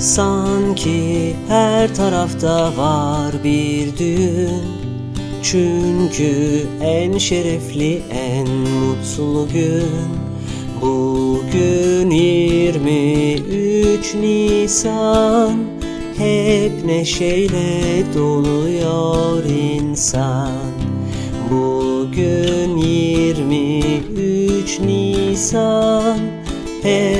Sanki her tarafta var bir düğün. Çünkü en şerefli en mutlu gün. Bugün 23 Nisan. Hep neşeyle doluyor insan. Bugün 23 Nisan. Hep